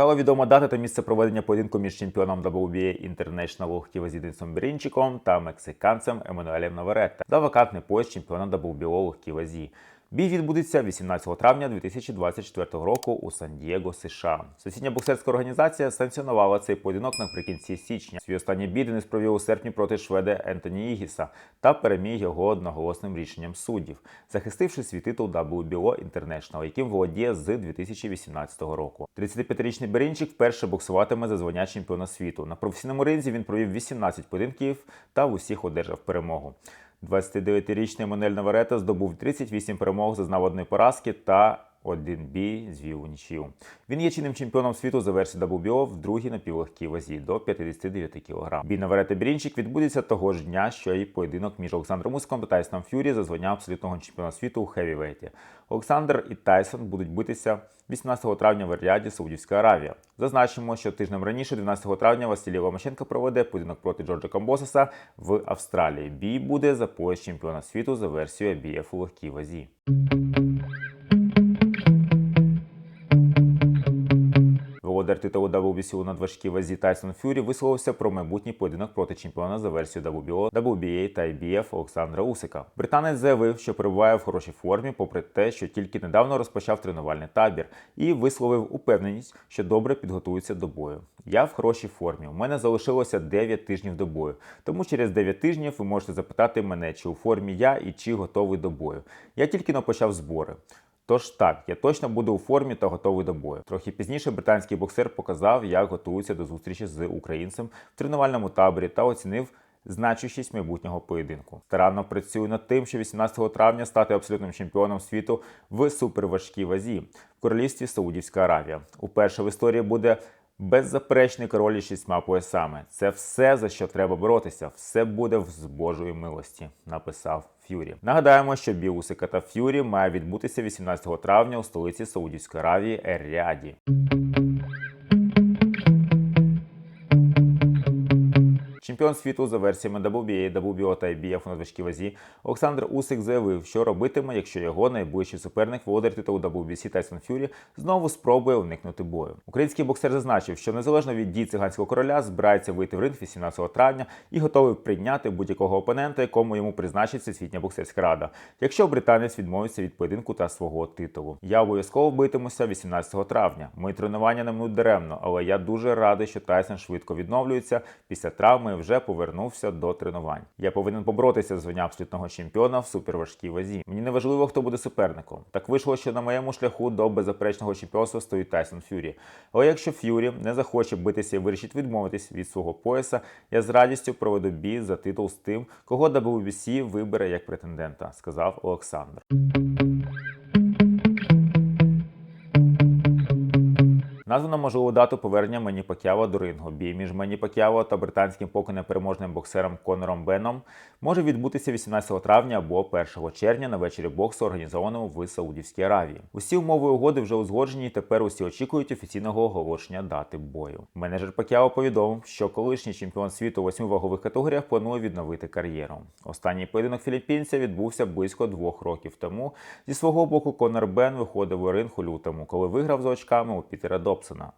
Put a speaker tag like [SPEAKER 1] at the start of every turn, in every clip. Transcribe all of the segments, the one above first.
[SPEAKER 1] Стала відомо дата та місце проведення поєдинку між чемпіоном WBA International легкій Денисом та мексиканцем Еммануелем Наверетте за вакантний пояс чемпіона WBO вазі. Бій відбудеться 18 травня 2024 року у Сан-Дієго, США. Сусідня боксерська організація санкціонувала цей поєдинок наприкінці січня. Свій останній бій Денис провів у серпні проти шведа Ентоні Ігіса та переміг його одноголосним рішенням суддів, захистивши свій титул WBO International, яким володіє з 2018 року. 35-річний Берінчик вперше боксуватиме за звання чемпіона світу. На професійному ринзі він провів 18 поєдинків та в усіх одержав перемогу. 29-річний Монель Наварета здобув 38 перемог, зазнав одної поразки та один бій звів у нічию. Він є чинним чемпіоном світу за версією WBO в другій напівлегкій вазі до 59 кг. Бій на Наварета Брінчик відбудеться того ж дня, що і поєдинок між Олександром Усиком та Тайсоном Ф'юрі за звання абсолютного чемпіона світу у хевівейті. Олександр і Тайсон будуть битися 18 травня в Ріаді, Саудівська Аравія. Зазначимо, що тижнем раніше, 12 травня, Василій Ломаченко проведе поєдинок проти Джорджа Камбосеса в Австралії. Бій буде за пояс чемпіона світу за версією BF у легкій вазі. Володар титулу WBC у надважкій вазі Тайсон Фюрі висловився про майбутній поєдинок проти чемпіона за версією WBO, WBA та IBF Олександра Усика. Британець заявив, що перебуває в хорошій формі, попри те, що тільки недавно розпочав тренувальний табір, і висловив упевненість, що добре підготується до бою. Я в хорошій формі. У мене залишилося 9 тижнів до бою. Тому через 9 тижнів ви можете запитати мене, чи у формі я і чи готовий до бою. Я тільки почав збори. Тож так, я точно буду у формі та готовий до бою. Трохи пізніше британський боксер показав, як готується до зустрічі з українцем в тренувальному таборі та оцінив значущість майбутнього поєдинку. Старанно працюю над тим, що 18 травня стати абсолютним чемпіоном світу в суперважкій вазі в королівстві Саудівська Аравія. Уперше в історії буде. Беззаперечний король із шістьма поясами. Це все за що треба боротися. Все буде з Божої милості, написав Ф'юрі. Нагадаємо, що біусика та Ф'юрі має відбутися 18 травня у столиці Саудівської Аравії Ер-Ріаді. Чемпіон світу за версіями WBA, WBO та IBF у надважкій вазі Олександр Усик заявив, що робитиме, якщо його найближчий суперник володар титулу WBC Тайсон Фюрі знову спробує уникнути бою. Український боксер зазначив, що незалежно від дій циганського короля збирається вийти в ринг 18 травня і готовий прийняти будь-якого опонента, якому йому призначить Всесвітня боксерська рада, якщо британець відмовиться від поєдинку та свого титулу. Я обов'язково битимуся 18 травня. Мої тренування не минуть даремно, але я дуже радий, що Тайсон швидко відновлюється після травми. Вже повернувся до тренувань. Я повинен поборотися з звання абсолютного чемпіона в суперважкій вазі. Мені не важливо, хто буде суперником. Так вийшло, що на моєму шляху до беззаперечного чемпіонства стоїть Тайсон Ф'юрі. Але якщо Ф'юрі не захоче битися і вирішить відмовитись від свого пояса, я з радістю проведу бій за титул з тим, кого WBC вибере як претендента, сказав Олександр. Названо можливу дату повернення Мені Пакява до рингу. Бій між Мені Пакяво та британським поки непереможним боксером Конором Беном може відбутися 18 травня або 1 червня на вечорі боксу, організованому в Саудівській Аравії. Усі умови угоди вже узгоджені, і тепер усі очікують офіційного оголошення дати бою. Менеджер Пакяо повідомив, що колишній чемпіон світу у восьми вагових категоріях планує відновити кар'єру. Останній поєдинок філіппінця відбувся близько двох років тому. Зі свого боку Конор Бен виходив у ринг у лютому, коли виграв за очками у Пітера Добсона.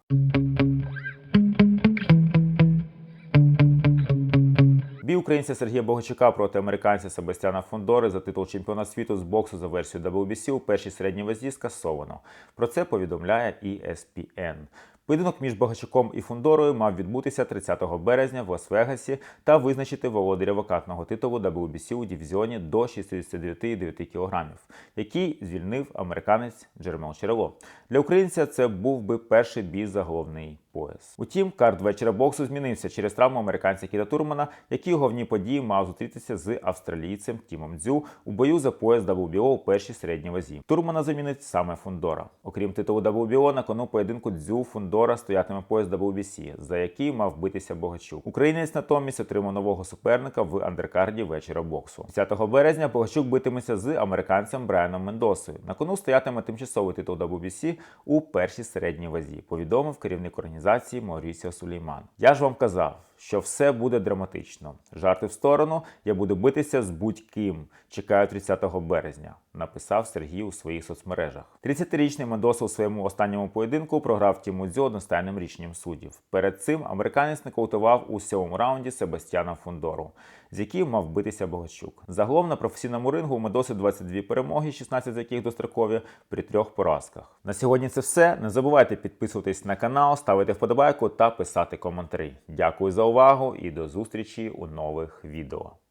[SPEAKER 1] Бій українця Сергія Богачука проти американця Себастьяна Фондори за титул чемпіона світу з боксу за версією WBC у першій середній вазі скасовано. Про це повідомляє ESPN. Поєдинок між Богачуком і Фундорою мав відбутися 30 березня в Лас-Вегасі та визначити володаря вакантного титулу WBC у дивізіоні до 69,9 кг, який звільнив американець Джермел Черело. Для українця це був би перший бій за головний пояс. Утім, карт вечора боксу змінився через травму американця Кіда Турмана, який у головній події мав зустрітися з австралійцем Тімом Дзю у бою за пояс WBO у першій середній вазі. Турмана замінить саме Фундора. Окрім титулу WBO, на кону поєдинку Дзю Фундора стоятиме пояс WBC, за який мав битися Богачук. Українець натомість отримав нового суперника в андеркарді вечора боксу. 10 березня Богачук битиметься з американцем Брайаном Мендосою. На кону стоятиме тимчасовий титул WBC у першій середній вазі. Повідомив керівник організації Маурісіо Сулейман. Я ж вам казав, що все буде драматично. Жарти в сторону, я буду битися з будь-ким. Чекаю 30 березня, написав Сергій у своїх соцмережах. 30-річний Мендоса у своєму останньому поєдинку програв Тіму Дзю одностайним рішенням суддів. Перед цим американець нокаутував у сьомому раунді Себастьяна Фундору, з яким мав битися Богачук. Загалом на професійному рингу у Медоси 22 перемоги, 16 з яких дострокові при трьох поразках. На сьогодні це все. Не забувайте підписуватись на канал, ставити вподобайку та писати коментарі. Дякую за увагу і до зустрічі у нових відео.